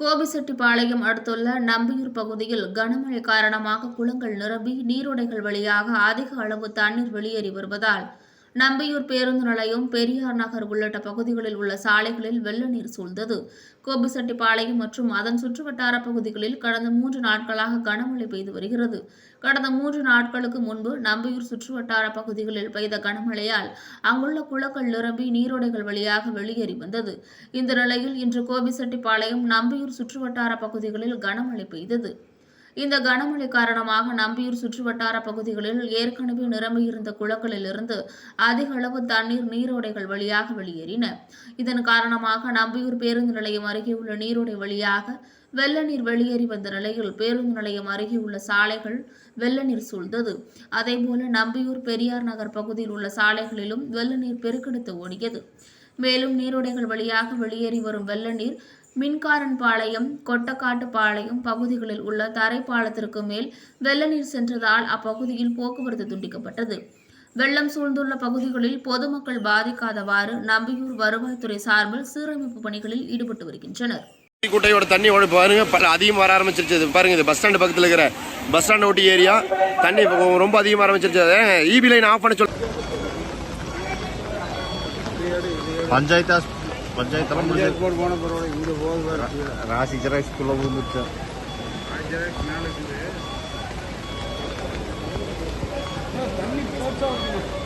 கோபிசெட்டிப்பாளையம் அடுத்துள்ள நம்பியூர் பகுதியில் கனமழை காரணமாக குளங்கள் நிரம்பி நீரோடைகள் வழியாக அதிக அளவு தண்ணீர் வெளியேறி வருவதால் நம்பியூர் பேருந்து நிலையம் பெரியார் நகர் உள்ளிட்ட பகுதிகளில் உள்ள சாலைகளில் வெள்ள நீர் சூழ்ந்தது. கோபிசெட்டிப்பாளையம் மற்றும் அதன் சுற்றுவட்டார பகுதிகளில் கடந்த மூன்று நாட்களாக கனமழை பெய்து வருகிறது. கடந்த மூன்று நாட்களுக்கு முன்பு நம்பியூர் சுற்றுவட்டார பகுதிகளில் பெய்த கனமழையால் அங்குள்ள குளங்கள் நிரம்பி நீரோடைகள் வழியாக வெளியேறி வந்தது. இந்த நிலையில் இன்று கோபிசெட்டிப்பாளையம் நம்பியூர் சுற்றுவட்டார பகுதிகளில் கனமழை பெய்தது. இந்த கனமழை காரணமாக நம்பியூர் சுற்றுவட்டார பகுதிகளில் ஏற்கனவே நிரம்பியிருந்த குளங்களிலிருந்து அதிக அளவு தண்ணீர் நீரோடைகள் வழியாக வெளியேறின. இதன் காரணமாக நம்பியூர் பேருந்து நிலையம் அருகே உள்ள நீரோடை வழியாக வெள்ள நீர் வெளியேறி வந்த நிலையில் பேருந்து நிலையம் அருகே உள்ள சாலைகள் வெள்ள நீர் சூழ்ந்தது. அதேபோல நம்பியூர் பெரியார் நகர் பகுதியில் உள்ள சாலைகளிலும் வெள்ள நீர் பெருக்கெடுத்து ஓடியது. மேலும் நீரோடைகள் வழியாக வெளியேறி வரும் வெள்ள நீர் மின்காரன்பாளையம் கொட்டக்காட்டுப்பாளையம் பகுதிகளில் உள்ள தரைப்பாலத்திற்கு மேல் வெள்ள நீர் சென்றதால் அப்பகுதியில் போக்குவரத்து துண்டிக்கப்பட்டது. வெள்ளம் சூழ்ந்துள்ள பகுதிகளில் பொதுமக்கள் பாதிக்காதவாறு நம்பியூர் வருவாய்த்துறை சார்பில் சீரமைப்பு பணிகளில் ஈடுபட்டு வருகின்றனர். குட்டையோட தண்ணி ஓட பாருங்க. அதிகமாக வர ஆரம்பிச்சிருச்சு. இது பாருங்க இது பஸ் ஸ்டாண்டு பக்கத்தில் இருக்கிற பஸ் ஸ்டாண்ட் ஒட்டி ஏரியா. தண்ணி ரொம்ப அதிகமாக ஆரம்பிச்சிருச்சு. இபி லைன் ஆஃப் பண்ண சொல் பஞ்சாயத்து பஞ்சாயத்தெல்லாம் முடிஞ்சு போட்டு போன பரவாயில்ல இங்கே போகுது ராசி ஜெராக்ஸ்குள்ளே விழுந்துருச்சு ஆனா யாருக்காவது உள்ள போங்க